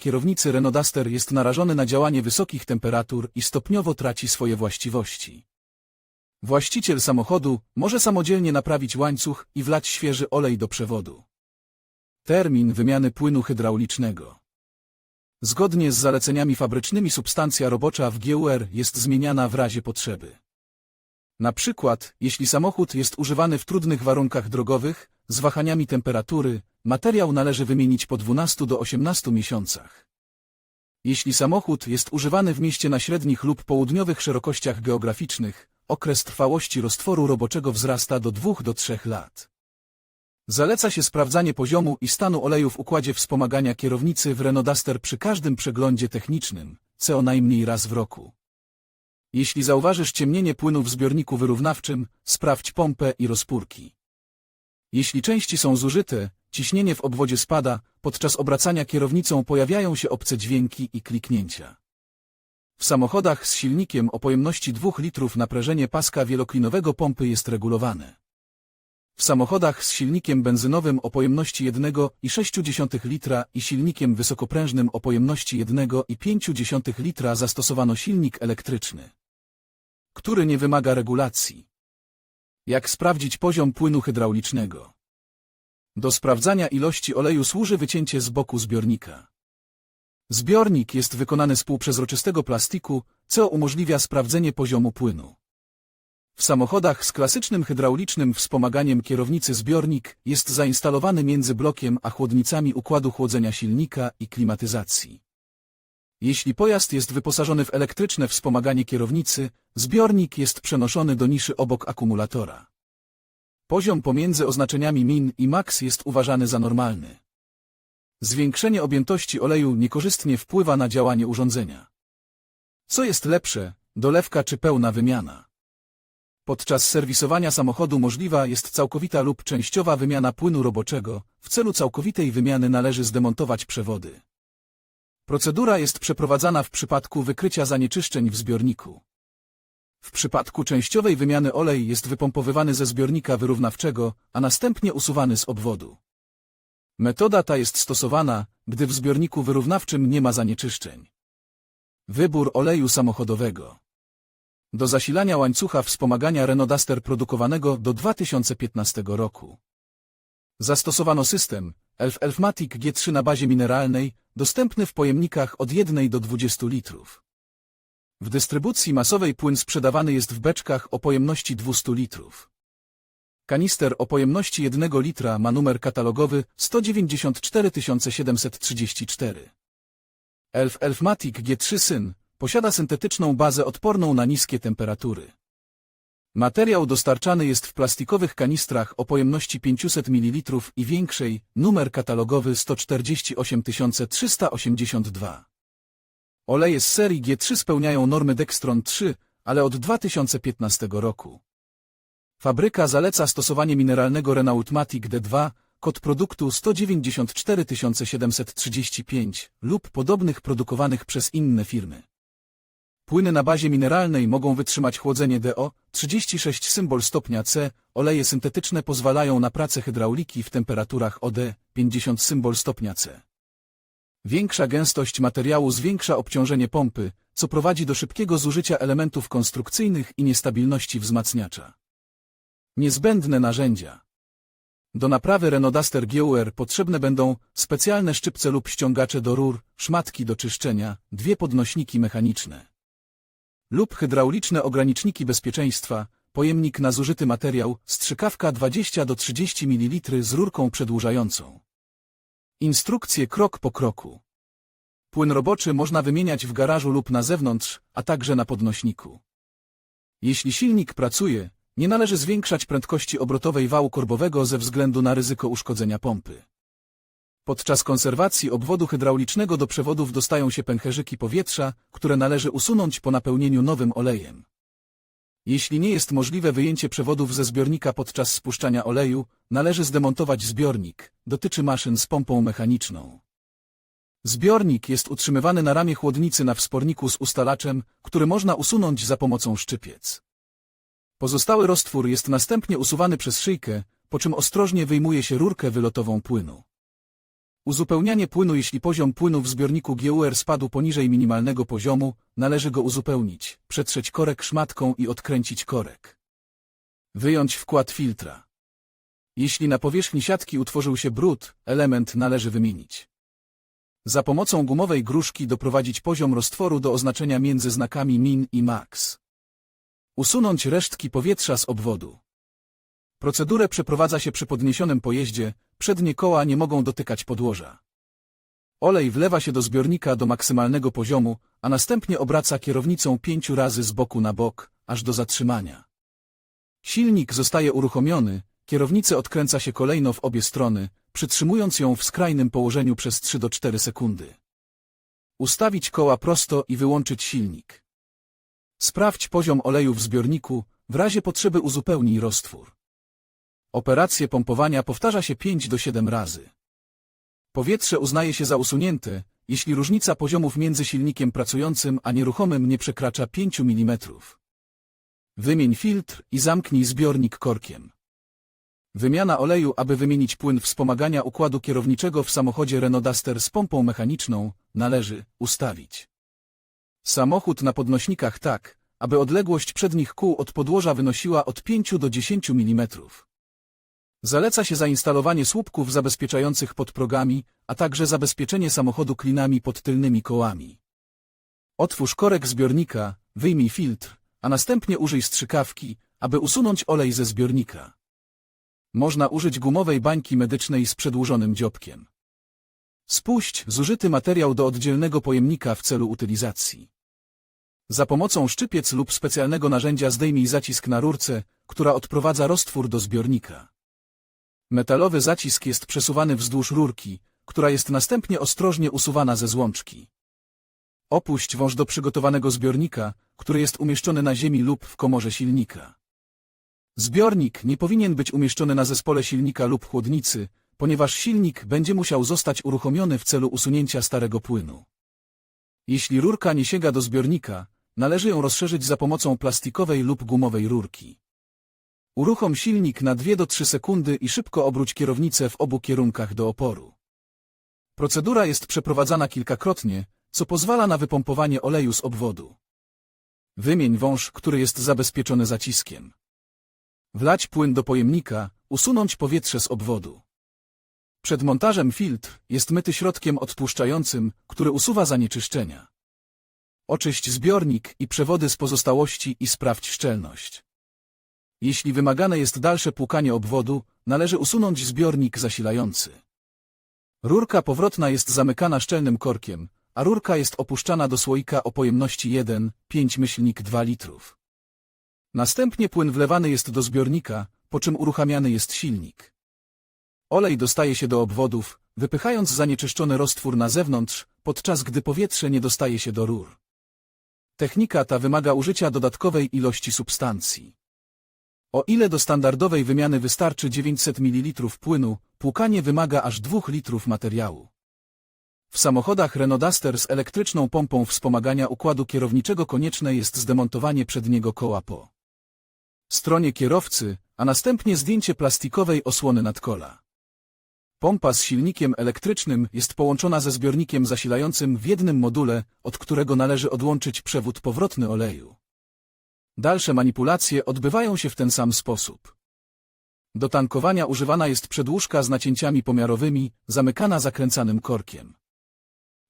Kierownicy Renault Duster jest narażony na działanie wysokich temperatur i stopniowo traci swoje właściwości. Właściciel samochodu może samodzielnie naprawić łańcuch i wlać świeży olej do przewodu. Termin wymiany płynu hydraulicznego. Zgodnie z zaleceniami fabrycznymi substancja robocza w GUR jest zmieniana w razie potrzeby. Na przykład, jeśli samochód jest używany w trudnych warunkach drogowych, z wahaniami temperatury, materiał należy wymienić po 12 do 18 miesiącach. Jeśli samochód jest używany w mieście na średnich lub południowych szerokościach geograficznych, okres trwałości roztworu roboczego wzrasta do 2 do 3 lat. Zaleca się sprawdzanie poziomu i stanu oleju w układzie wspomagania kierownicy w Renault Duster przy każdym przeglądzie technicznym, co najmniej raz w roku. Jeśli zauważysz ciemnienie płynu w zbiorniku wyrównawczym, sprawdź pompę i rozpórki. Jeśli części są zużyte, ciśnienie w obwodzie spada, podczas obracania kierownicą pojawiają się obce dźwięki i kliknięcia. W samochodach z silnikiem o pojemności 2 litrów naprężenie paska wieloklinowego pompy jest regulowane. W samochodach z silnikiem benzynowym o pojemności 1,6 litra i silnikiem wysokoprężnym o pojemności 1,5 litra zastosowano silnik elektryczny, który nie wymaga regulacji. Jak sprawdzić poziom płynu hydraulicznego? Do sprawdzania ilości oleju służy wycięcie z boku zbiornika. Zbiornik jest wykonany z półprzezroczystego plastiku, co umożliwia sprawdzenie poziomu płynu. W samochodach z klasycznym hydraulicznym wspomaganiem kierownicy zbiornik jest zainstalowany między blokiem a chłodnicami układu chłodzenia silnika i klimatyzacji. Jeśli pojazd jest wyposażony w elektryczne wspomaganie kierownicy, zbiornik jest przenoszony do niszy obok akumulatora. Poziom pomiędzy oznaczeniami min i max jest uważany za normalny. Zwiększenie objętości oleju niekorzystnie wpływa na działanie urządzenia. Co jest lepsze, dolewka czy pełna wymiana? Podczas serwisowania samochodu możliwa jest całkowita lub częściowa wymiana płynu roboczego. W celu całkowitej wymiany należy zdemontować przewody. Procedura jest przeprowadzana w przypadku wykrycia zanieczyszczeń w zbiorniku. W przypadku częściowej wymiany olej jest wypompowywany ze zbiornika wyrównawczego, a następnie usuwany z obwodu. Metoda ta jest stosowana, gdy w zbiorniku wyrównawczym nie ma zanieczyszczeń. Wybór oleju samochodowego. Do zasilania łańcucha wspomagania Renault Duster produkowanego do 2015 roku. Zastosowano system Elf Elfmatic G3 na bazie mineralnej, dostępny w pojemnikach od 1 do 20 litrów. W dystrybucji masowej płyn sprzedawany jest w beczkach o pojemności 200 litrów. Kanister o pojemności 1 litra ma numer katalogowy 194 734. Elf Elfmatic G3 Syn posiada syntetyczną bazę odporną na niskie temperatury. Materiał dostarczany jest w plastikowych kanistrach o pojemności 500 ml i większej, numer katalogowy 148 382. Oleje z serii G3 spełniają normy Dextron 3, ale od 2015 roku. Fabryka zaleca stosowanie mineralnego Renaultmatic D2, kod produktu 194 735 lub podobnych produkowanych przez inne firmy. Płyny na bazie mineralnej mogą wytrzymać chłodzenie DO, 36 symbol stopnia C, oleje syntetyczne pozwalają na pracę hydrauliki w temperaturach OD, 50 symbol stopnia C. Większa gęstość materiału zwiększa obciążenie pompy, co prowadzi do szybkiego zużycia elementów konstrukcyjnych i niestabilności wzmacniacza. Niezbędne narzędzia. Do naprawy Renault Duster GUR potrzebne będą specjalne szczypce lub ściągacze do rur, szmatki do czyszczenia, dwie podnośniki mechaniczne lub hydrauliczne ograniczniki bezpieczeństwa, pojemnik na zużyty materiał, strzykawka 20 do 30 ml z rurką przedłużającą. Instrukcje krok po kroku. Płyn roboczy można wymieniać w garażu lub na zewnątrz, a także na podnośniku. Jeśli silnik pracuje, nie należy zwiększać prędkości obrotowej wału korbowego ze względu na ryzyko uszkodzenia pompy. Podczas konserwacji obwodu hydraulicznego do przewodów dostają się pęcherzyki powietrza, które należy usunąć po napełnieniu nowym olejem. Jeśli nie jest możliwe wyjęcie przewodów ze zbiornika podczas spuszczania oleju, należy zdemontować zbiornik. Dotyczy maszyn z pompą mechaniczną. Zbiornik jest utrzymywany na ramię chłodnicy na wsporniku z ustalaczem, który można usunąć za pomocą szczypiec. Pozostały roztwór jest następnie usuwany przez szyjkę, po czym ostrożnie wyjmuje się rurkę wylotową płynu. Uzupełnianie płynu Jeśli poziom płynu w zbiorniku GUR spadł poniżej minimalnego poziomu, należy go uzupełnić, przetrzeć korek szmatką i odkręcić korek. Wyjąć wkład filtra. Jeśli na powierzchni siatki utworzył się brud, element należy wymienić. Za pomocą gumowej gruszki doprowadzić poziom roztworu do oznaczenia między znakami min i max. Usunąć resztki powietrza z obwodu. Procedurę przeprowadza się przy podniesionym pojeździe, przednie koła nie mogą dotykać podłoża. Olej wlewa się do zbiornika do maksymalnego poziomu, a następnie obraca kierownicą pięciu razy z boku na bok, aż do zatrzymania. Silnik zostaje uruchomiony, kierownicę odkręca się kolejno w obie strony, przytrzymując ją w skrajnym położeniu przez 3 do 4 sekundy. Ustawić koła prosto i wyłączyć silnik. Sprawdź poziom oleju w zbiorniku, w razie potrzeby uzupełnij roztwór. Operację pompowania powtarza się 5 do 7 razy. Powietrze uznaje się za usunięte, jeśli różnica poziomów między silnikiem pracującym a nieruchomym nie przekracza 5 mm. Wymień filtr i zamknij zbiornik korkiem. Wymiana oleju aby wymienić płyn wspomagania układu kierowniczego w samochodzie Renault Duster z pompą mechaniczną, należy ustawić. Samochód na podnośnikach tak, aby odległość przednich kół od podłoża wynosiła od 5 do 10 mm. Zaleca się zainstalowanie słupków zabezpieczających pod progami, a także zabezpieczenie samochodu klinami pod tylnymi kołami. Otwórz korek zbiornika, wyjmij filtr, a następnie użyj strzykawki, aby usunąć olej ze zbiornika. Można użyć gumowej bańki medycznej z przedłużonym dziobkiem. Spuść zużyty materiał do oddzielnego pojemnika w celu utylizacji. Za pomocą szczypiec lub specjalnego narzędzia zdejmij zacisk na rurce, która odprowadza roztwór do zbiornika. Metalowy zacisk jest przesuwany wzdłuż rurki, która jest następnie ostrożnie usuwana ze złączki. Opuść wąż do przygotowanego zbiornika, który jest umieszczony na ziemi lub w komorze silnika. Zbiornik nie powinien być umieszczony na zespole silnika lub chłodnicy, ponieważ silnik będzie musiał zostać uruchomiony w celu usunięcia starego płynu. Jeśli rurka nie sięga do zbiornika, należy ją rozszerzyć za pomocą plastikowej lub gumowej rurki. Uruchom silnik na 2 do 3 sekundy i szybko obróć kierownicę w obu kierunkach do oporu. Procedura jest przeprowadzana kilkakrotnie, co pozwala na wypompowanie oleju z obwodu. Wymień wąż, który jest zabezpieczony zaciskiem. Wlać płyn do pojemnika, usunąć powietrze z obwodu. Przed montażem filtr jest myty środkiem odtłuszczającym, który usuwa zanieczyszczenia. Oczyść zbiornik i przewody z pozostałości i sprawdź szczelność. Jeśli wymagane jest dalsze płukanie obwodu, należy usunąć zbiornik zasilający. Rurka powrotna jest zamykana szczelnym korkiem, a rurka jest opuszczana do słoika o pojemności 1,5 litrów. Następnie płyn wlewany jest do zbiornika, po czym uruchamiany jest silnik. Olej dostaje się do obwodów, wypychając zanieczyszczony roztwór na zewnątrz, podczas gdy powietrze nie dostaje się do rur. Technika ta wymaga użycia dodatkowej ilości substancji. O ile do standardowej wymiany wystarczy 900 ml płynu, płukanie wymaga aż 2 litrów materiału. W samochodach Renault Duster z elektryczną pompą wspomagania układu kierowniczego konieczne jest zdemontowanie przedniego koła po stronie kierowcy, a następnie zdjęcie plastikowej osłony nadkola. Pompa z silnikiem elektrycznym jest połączona ze zbiornikiem zasilającym w jednym module, od którego należy odłączyć przewód powrotny oleju. Dalsze manipulacje odbywają się w ten sam sposób. Do tankowania używana jest przedłużka z nacięciami pomiarowymi, zamykana zakręcanym korkiem.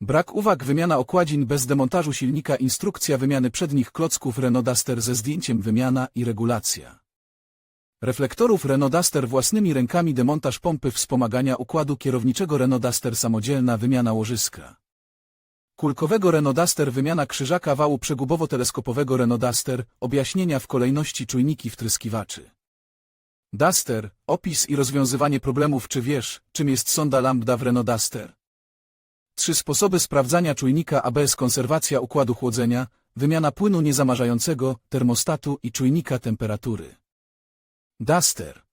Brak uwag wymiana okładzin bez demontażu silnika instrukcja wymiany przednich klocków Renault Duster ze zdjęciem wymiana i regulacja. Reflektorów Renault Duster własnymi rękami demontaż pompy wspomagania układu kierowniczego Renault Duster samodzielna wymiana łożyska. Kulkowego Renault Duster wymiana krzyżaka wału przegubowo-teleskopowego Renault Duster objaśnienia w kolejności czujniki wtryskiwaczy. Duster, opis i rozwiązywanie problemów Czy wiesz, czym jest sonda lambda w Renault Duster? Trzy sposoby sprawdzania czujnika ABS konserwacja układu chłodzenia, wymiana płynu niezamarzającego, termostatu i czujnika temperatury. Duster